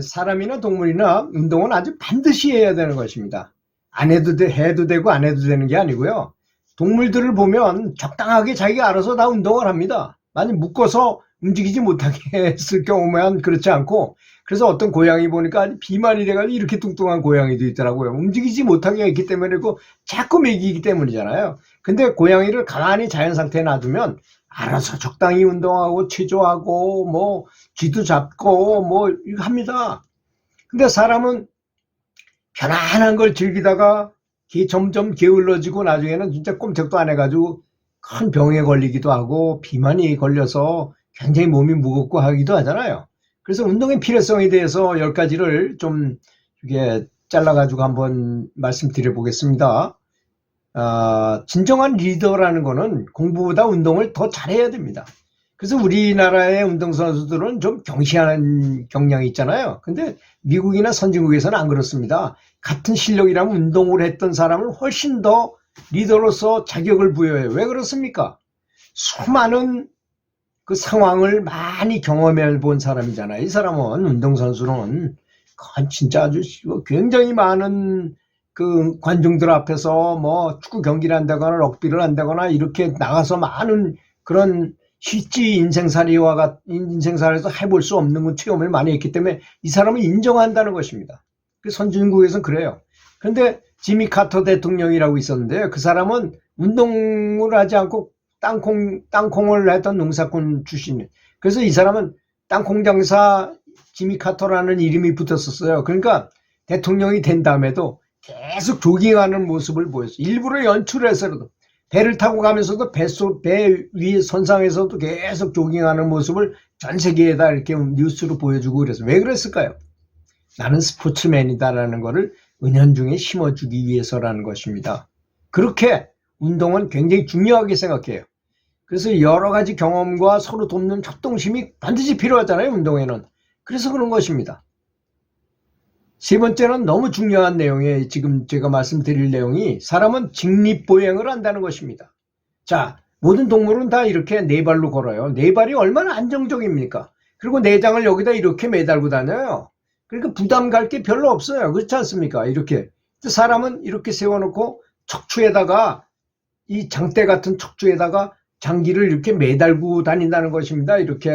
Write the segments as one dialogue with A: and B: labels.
A: 사람이나 동물이나 운동은 아주 반드시 해야 되는 것입니다. 안 해도 돼, 해도 되고 안 해도 되는 게 아니고요. 동물들을 보면 적당하게 자기가 알아서 다 운동을 합니다. 만약 묶어서 움직이지 못하게 했을 경우면 그렇지 않고 그래서 어떤 고양이 보니까 비만이 돼가지고 이렇게 뚱뚱한 고양이도 있더라고요. 움직이지 못하게 했기 때문에 그 자꾸 먹이기 때문이잖아요. 근데 고양이를 가만히 자연 상태에 놔두면 알아서 적당히 운동하고 체조하고 뭐 쥐도 잡고 뭐 이거 합니다. 근데 사람은 편안한 걸 즐기다가 기- 점점 게을러지고 나중에는 진짜 꼼짝도 안 해가지고 큰 병에 걸리기도 하고 비만이 걸려서 굉장히 몸이 무겁고 하기도 하잖아요. 그래서 운동의 필요성에 대해서 열 가지를 좀 이게 잘라가지고 한번 말씀드려 보겠습니다. 아, 진정한 리더라는 거는 공부보다 운동을 더 잘해야 됩니다. 그래서 우리나라의 운동선수들은 좀 경시하는 경향이 있잖아요. 근데 미국이나 선진국에서는 안 그렇습니다. 같은 실력이라면 운동을 했던 사람을 훨씬 더 리더로서 자격을 부여해요. 왜 그렇습니까? 수많은 그 상황을 많이 경험해 본 사람이잖아요. 이 사람은 운동선수는 진짜 아주 굉장히 많은 그 관중들 앞에서 뭐 축구 경기를 한다거나 럭비를 한다거나 이렇게 나가서 많은 그런 실제 인생살이와 같 인생살에서 해볼 수 없는 그 체험을 많이 했기 때문에 이 사람을 인정한다는 것입니다. 그 선진국에서는 그래요. 그런데 지미 카터 대통령이라고 있었는데 그 사람은 운동을 하지 않고 땅콩 땅콩을 했던 농사꾼 출신. 그래서 이 사람은 땅콩 장사 지미 카터라는 이름이 붙었었어요. 그러니까 대통령이 된 다음에도 계속 조깅하는 모습을 보였어요. 일부러 연출해서라도 배를 타고 가면서도 뱃속 배 위에 선상에서도 계속 조깅하는 모습을 전 세계에다 이렇게 뉴스로 보여주고 그래서 왜 그랬을까요? 나는 스포츠맨이다라는 거를 은연중에 심어주기 위해서라는 것입니다. 그렇게 운동은 굉장히 중요하게 생각해요. 그래서 여러 가지 경험과 서로 돕는 협동심이 반드시 필요하잖아요, 운동에는. 그래서 그런 것입니다. 세 번째는 너무 중요한 내용이에요. 지금 제가 말씀드릴 내용이 사람은 직립보행을 한다는 것입니다. 자, 모든 동물은 다 이렇게 네 발로 걸어요. 네 발이 얼마나 안정적입니까? 그리고 내장을 여기다 이렇게 매달고 다녀요. 그러니까 부담 갈 게 별로 없어요. 그렇지 않습니까? 이렇게. 사람은 이렇게 세워놓고 척추에다가 이 장대 같은 척추에다가 장기를 이렇게 매달고 다닌다는 것입니다. 이렇게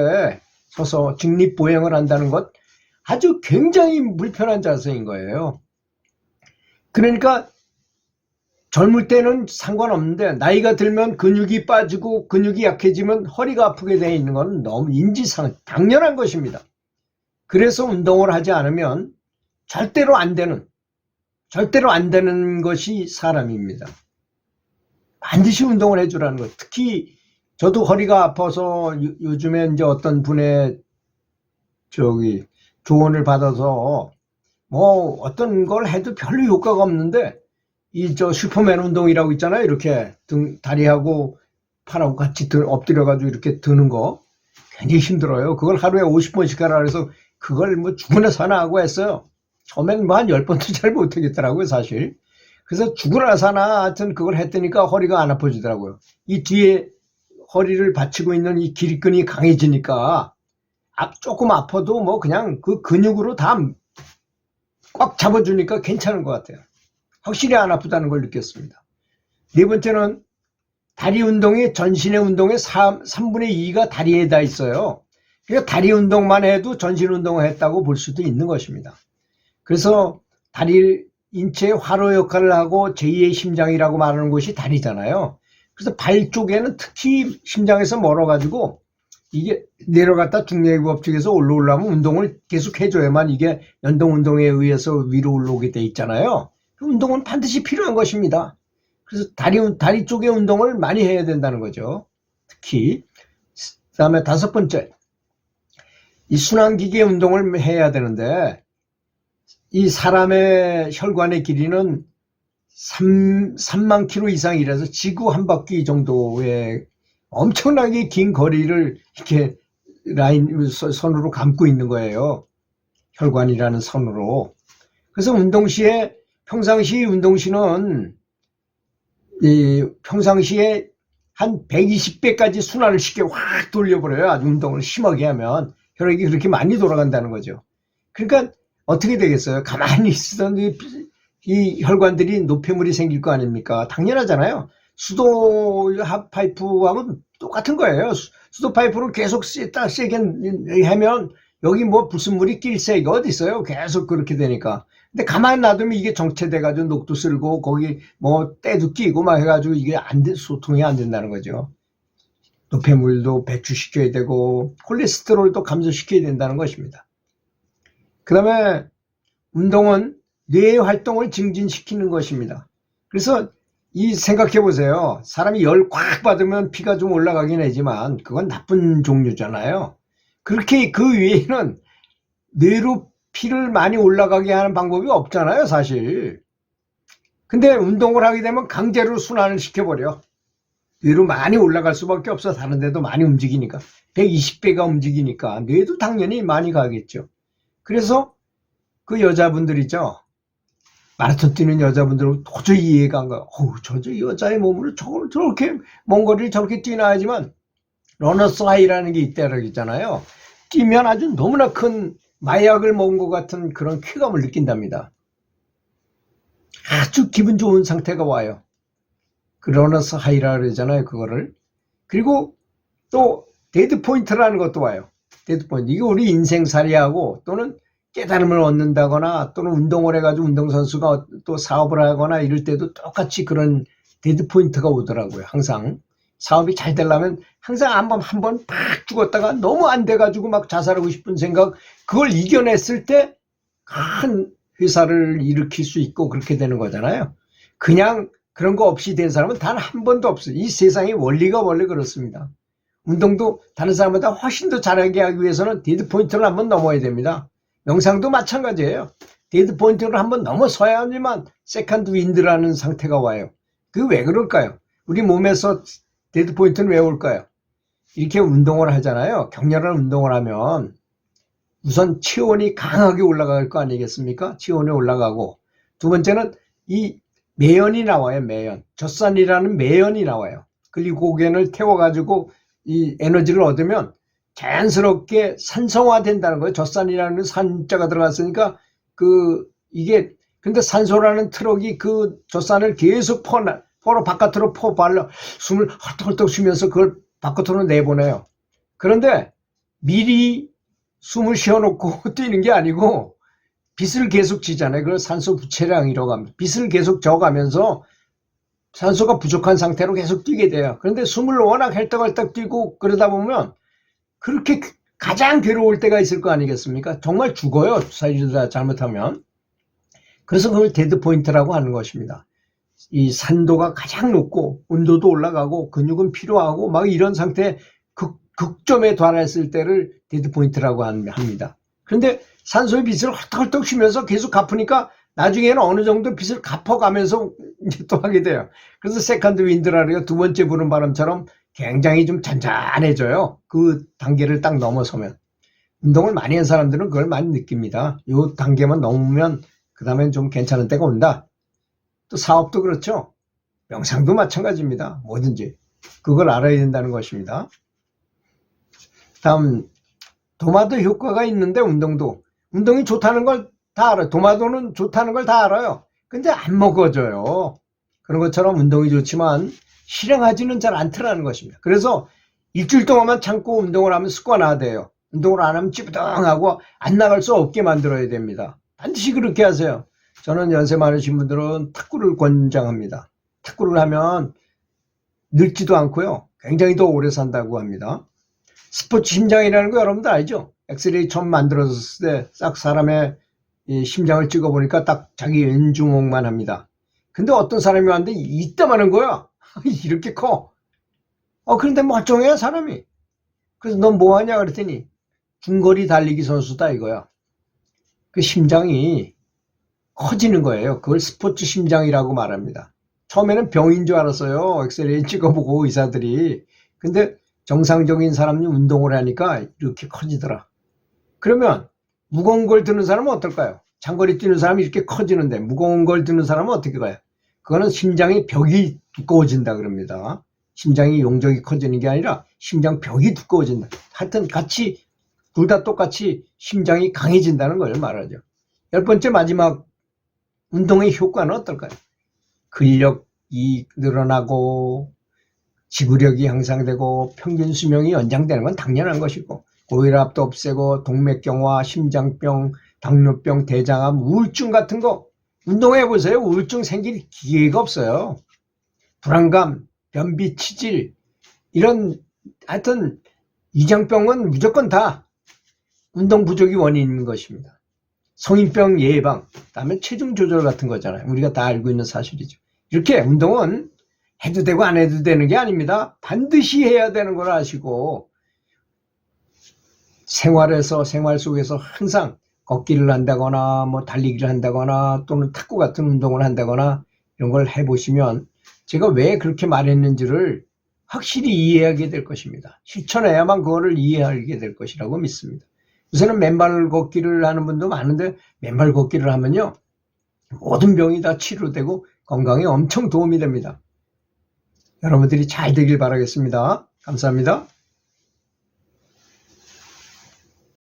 A: 서서 직립보행을 한다는 것. 아주 굉장히 불편한 자세인 거예요. 그러니까 젊을 때는 상관없는데 나이가 들면 근육이 빠지고 근육이 약해지면 허리가 아프게 되어 있는 건 너무 인지상 당연한 것입니다. 그래서 운동을 하지 않으면 절대로 안 되는 절대로 안 되는 것이 사람입니다. 반드시 운동을 해주라는 것. 특히 저도 허리가 아파서 요- 요즘에 이제 어떤 분의 저기 조언을 받아서 뭐 어떤 걸 해도 별로 효과가 없는데 이 저 슈퍼맨 운동이라고 있잖아요. 이렇게 등 다리하고 팔하고 같이 들, 엎드려 가지고 이렇게 드는 거 굉장히 힘들어요. 그걸 하루에 50번씩 하라 그래서 그걸 뭐 죽으나 사나 하고 했어요. 처음엔 뭐 한 10번도 잘 못하겠더라고요, 사실. 그래서 죽으나 사나 하여튼 그걸 했더니까 허리가 안 아파지더라고요. 이 뒤에 허리를 받치고 있는 이 기립근이 강해지니까 앞 조금 아파도 뭐 그냥 그 근육으로 다 꽉 잡아주니까 괜찮은 것 같아요. 확실히 안 아프다는 걸 느꼈습니다. 네 번째는 다리 운동이 전신의 운동의 3, 3분의 2가 다리에 다 있어요. 그러니까 다리 운동만 해도 전신 운동을 했다고 볼 수도 있는 것입니다. 그래서 다리 인체의 화로 역할을 하고 제2의 심장이라고 말하는 곳이 다리잖아요. 그래서 발 쪽에는 특히 심장에서 멀어가지고 이게 내려갔다 중력의 법칙에서 올라오려면 운동을 계속 해줘야만 이게 연동 운동에 의해서 위로 올라오게 돼 있잖아요. 그 운동은 반드시 필요한 것입니다. 그래서 다리, 다리 쪽의 운동을 많이 해야 된다는 거죠. 특히. 그 다음에 다섯 번째. 이 순환기계 운동을 해야 되는데, 이 사람의 혈관의 길이는 3, 3만 킬로 이상이라서 지구 한 바퀴 정도의 엄청나게 긴 거리를 이렇게 라인 선- 선으로 감고 있는 거예요. 혈관이라는 선으로. 그래서 운동 시에 평상시 운동 시는 이 평상시에 한 120배까지 순환을 쉽게 확 돌려버려요. 아주 운동을 심하게 하면 혈액이 그렇게 많이 돌아간다는 거죠. 그러니까 어떻게 되겠어요? 가만히 있으던 이, 이 혈관들이 노폐물이 생길 거 아닙니까? 당연하잖아요. 수도 파이프하고 똑같은 거예요. 수- 수도 파이프를 계속 쎄다 세게 하면 여기 뭐 불순물이 낄 새가 어디 있어요? 계속 그렇게 되니까. 근데 가만히 놔두면 이게 정체돼가지고 녹도 쓸고 거기 뭐 때도 끼고 막 해가지고 이게 안 돼, 소통이 안 된다는 거죠. 노폐물도 배출시켜야 되고 콜레스테롤도 감소시켜야 된다는 것입니다. 그 다음에 운동은 뇌의 활동을 증진시키는 것입니다. 그래서 이 생각해 보세요. 사람이 열 꽉 받으면 피가 좀 올라가긴 하지만 그건 나쁜 종류잖아요. 그렇게 그 외에는 뇌로 피를 많이 올라가게 하는 방법이 없잖아요, 사실. 근데 운동을 하게 되면 강제로 순환을 시켜버려. 뇌로 많이 올라갈 수밖에 없어. 다른 데도 많이 움직이니까. 120배가 움직이니까. 뇌도 당연히 많이 가겠죠. 그래서 그 여자분들 이죠. 마라톤 뛰는 여자분들은 도저히 이해가 안 가요. 어우, 저, 저 여자의 몸으로 저렇게 먼 거리를 저렇게 뛰나 하지만 러너스 하이라는 게 있다고 그랬잖아요. 뛰면 아주 너무나 큰 마약을 먹은 것 같은 그런 쾌감을 느낀답니다. 아주 기분 좋은 상태가 와요. 그 러너스 하이라 그러잖아요, 그거를. 그리고 또 데드 포인트라는 것도 와요. 데드 포인트. 이게 우리 인생살이하고 또는 깨달음을 얻는다거나 또는 운동을 해가지고 운동선수가 또 사업을 하거나 이럴 때도 똑같이 그런 데드 포인트가 오더라고요. 항상 사업이 잘 되려면 항상 한번 한 번 팍 죽었다가 너무 안 돼가지고 막 자살하고 싶은 생각 그걸 이겨냈을 때 큰 회사를 일으킬 수 있고 그렇게 되는 거잖아요. 그냥 그런 거 없이 된 사람은 단 한 번도 없어요. 이 세상의 원리가 원래 그렇습니다. 운동도 다른 사람보다 훨씬 더 잘하게 하기 위해서는 데드 포인트를 한번 넘어야 됩니다. 명상도 마찬가지예요. 데드 포인트를 한번 넘어서야지만 세컨드 윈드라는 상태가 와요. 그 왜 그럴까요? 우리 몸에서 데드 포인트는 왜 올까요? 이렇게 운동을 하잖아요. 격렬한 운동을 하면 우선 체온이 강하게 올라갈 거 아니겠습니까? 체온이 올라가고 두 번째는 이 매연이 나와요. 매연. 젖산이라는 매연이 나와요. 고견을 태워가지고 이 에너지를 얻으면 자연스럽게 산성화된다는 거예요. 젖산이라는 건 산자가 들어갔으니까 그 이게 근데 산소라는 트럭이 그 젖산을 계속 퍼나 퍼로 바깥으로 퍼 발라 숨을 헐떡헐떡 쉬면서 그걸 바깥으로 내보내요. 그런데 미리 숨을 쉬어놓고 뛰는 게 아니고 빛을 계속 지잖아요. 그걸 산소 부채량이라고 합니다. 빛을 계속 져가면서 산소가 부족한 상태로 계속 뛰게 돼요. 그런데 숨을 워낙 헬떡할떡 뛰고 그러다 보면 그렇게 가장 괴로울 때가 있을 거 아니겠습니까? 정말 죽어요. 사이즈다 잘못하면. 그래서 그걸 데드 포인트라고 하는 것입니다. 이 산도가 가장 높고 온도도 올라가고 근육은 피로하고 막 이런 상태 극, 극점에 달했을 때를 데드 포인트라고 합니다. 그런데 산소의 빛을 헐떡헐떡 쉬면서 계속 갚으니까 나중에는 어느 정도 빛을 갚아가면서 이제 또 하게 돼요. 그래서 세컨드 윈드라는 두 번째 부는 바람처럼 굉장히 좀 잔잔해져요. 그 단계를 딱 넘어서면. 운동을 많이 한 사람들은 그걸 많이 느낍니다. 요 단계만 넘으면 그 다음엔 좀 괜찮은 때가 온다. 또 사업도 그렇죠. 명상도 마찬가지입니다. 뭐든지. 그걸 알아야 된다는 것입니다. 다음, 도마도 효과가 있는데 운동도. 운동이 좋다는 걸 다 알아요. 도마도는 좋다는 걸 다 알아요. 근데 안 먹어져요. 그런 것처럼 운동이 좋지만 실행하지는 잘 않더라는 것입니다. 그래서 일주일 동안만 참고 운동을 하면 습관화돼요. 운동을 안 하면 찌부덩하고 안 나갈 수 없게 만들어야 됩니다. 반드시 그렇게 하세요. 저는 연세 많으신 분들은 탁구를 권장합니다. 탁구를 하면 늙지도 않고요. 굉장히 더 오래 산다고 합니다. 스포츠 심장이라는 거 여러분들 알죠? 엑스레이 처음 만들어졌을 때싹 사람의 이 심장을 찍어보니까 딱 자기 왼주먹만 합니다. 근데 어떤 사람이 왔는데 이따만한 거야. 이렇게 커. 어, 그런데 멀쩡해, 사람이. 그래서 넌 뭐 하냐 그랬더니 중거리 달리기 선수다 이거야. 그 심장이 커지는 거예요. 그걸 스포츠 심장이라고 말합니다. 처음에는 병인 줄 알았어요. 엑스레이 찍어보고 의사들이. 근데 정상적인 사람이 운동을 하니까 이렇게 커지더라. 그러면 무거운 걸 드는 사람은 어떨까요? 장거리 뛰는 사람이 이렇게 커지는데 무거운 걸 드는 사람은 어떻게 가요? 그거는 심장의 벽이 두꺼워진다 그럽니다. 심장이 용적이 커지는 게 아니라 심장 벽이 두꺼워진다. 하여튼 같이 둘 다 똑같이 심장이 강해진다는 걸 말하죠. 열 번째 마지막 운동의 효과는 어떨까요? 근력이 늘어나고 지구력이 향상되고 평균 수명이 연장되는 건 당연한 것이고 고혈압도 없애고 동맥경화, 심장병, 당뇨병, 대장암, 우울증 같은 거 운동해 보세요. 우울증 생길 기회가 없어요. 불안감, 변비, 치질 이런 하여튼 위장병은 무조건 다 운동 부족이 원인인 것입니다. 성인병 예방, 그다음에 체중 조절 같은 거잖아요. 우리가 다 알고 있는 사실이죠. 이렇게 운동은 해도 되고 안 해도 되는 게 아닙니다. 반드시 해야 되는 걸 아시고 생활에서 생활 속에서 항상 걷기를 한다거나 뭐 달리기를 한다거나 또는 탁구 같은 운동을 한다거나 이런 걸 해보시면 제가 왜 그렇게 말했는지를 확실히 이해하게 될 것입니다. 실천해야만 그거를 이해하게 될 것이라고 믿습니다. 요새는 맨발 걷기를 하는 분도 많은데 맨발 걷기를 하면요 모든 병이 다 치료되고 건강에 엄청 도움이 됩니다. 여러분들이 잘 되길 바라겠습니다. 감사합니다.